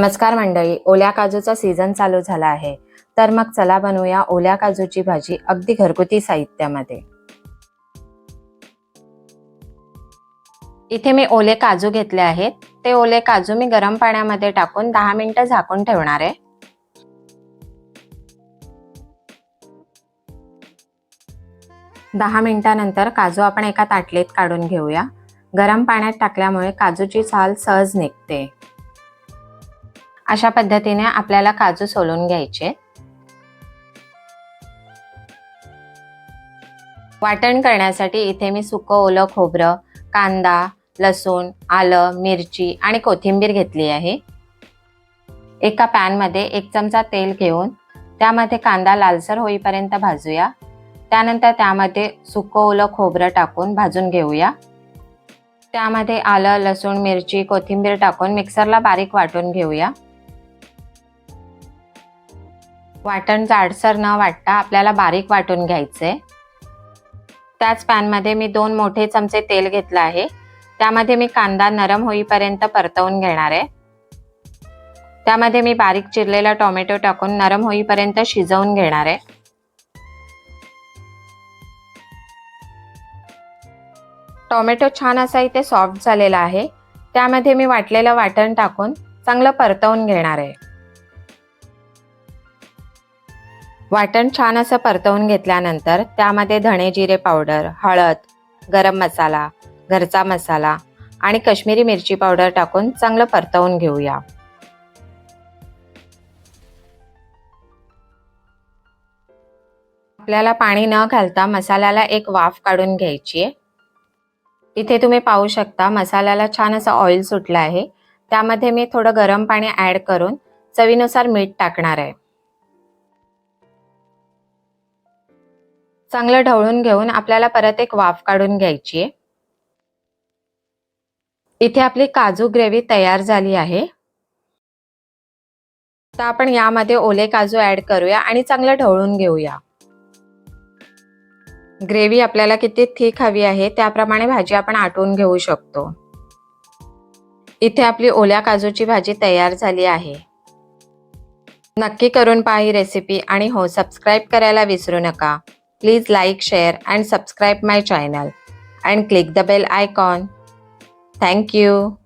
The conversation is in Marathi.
नमस्कार मंडळी ओल्या काजूचा सीझन चालू झाला आहे. तर मग चला बनवूया ओल्या काजूची भाजी अगदी घरगुती साहित्यामध्ये. इथे मी ओले काजू घेतले आहेत. ते ओले काजू मी गरम पाण्यामध्ये टाकून दहा मिनिटं झाकून ठेवणार आहे. दहा मिनिटानंतर काजू आपण एका ताटलीत काढून घेऊया. गरम पाण्यात टाकल्यामुळे काजूची साल सहज निघते. अशा पद्धतीने आपल्याला काजू सोलून घ्यायचे. वाटण करण्यासाठी इथे मी सुकं ओलं खोबरं कांदा लसूण आलं मिरची आणि कोथिंबीर घेतली आहे. एका पॅनमध्ये एक चमचा तेल घेऊन त्यामध्ये कांदा लालसर होईपर्यंत भाजूया. त्यानंतर त्यामध्ये सुकं ओलं खोबरं टाकून भाजून घेऊया. त्यामध्ये आलं लसूण मिरची कोथिंबीर टाकून मिक्सरला बारीक वाटून घेऊया. वाटण जाडसर न वाटता आपल्याला बारीक वाटून घ्यायचे. त्याच पॅनमध्ये मी दोन मोठे चमचे तेल घेतलं आहे. त्यामध्ये मी कांदा नरम होईपर्यंत परतवून घेणार आहे. त्यामध्ये मी बारीक चिरलेला टोमॅटो टाकून नरम होईपर्यंत शिजवून घेणार आहे. टोमॅटो छान असा इथे सॉफ्ट झालेला आहे. त्यामध्ये मी वाटलेलं वाटण टाकून चांगलं परतवून घेणार आहे. वाटण छान असं परतवून घेतल्यानंतर त्यामध्ये धणे जिरे पावडर हळद गरम मसाला घरचा मसाला आणि कश्मीरी मिरची पावडर टाकून चांगलं परतवून घेऊया. आपल्याला पाणी न घालता मसाल्याला एक वाफ काढून घ्यायची आहे. इथे तुम्ही पाहू शकता मसाल्याला छान असं ऑइल सुटलं आहे. त्यामध्ये मी थोडं गरम पाणी ऍड करून चवीनुसार मीठ टाकणार आहे. चांगलं ढवळून घेऊन आपल्याला परत एक वाफ काढून घ्यायची आहे इथे आपली काजू ग्रेव्ही तयार झाली आहे. तर आपण यामध्ये ओले काजू ऍड करूया आणि चांगलं ढवळून घेऊया. ग्रेव्ही आपल्याला किती थिक हवी आहे त्याप्रमाणे भाजी आपण आटवून घेऊ शकतो. इथे आपली ओल्या काजूची भाजी तयार झाली आहे. नक्की करून पहा ही रेसिपी आणि हो सबस्क्राईब करायला विसरू नका. Please like, share and subscribe my channel and click the bell icon. Thank you.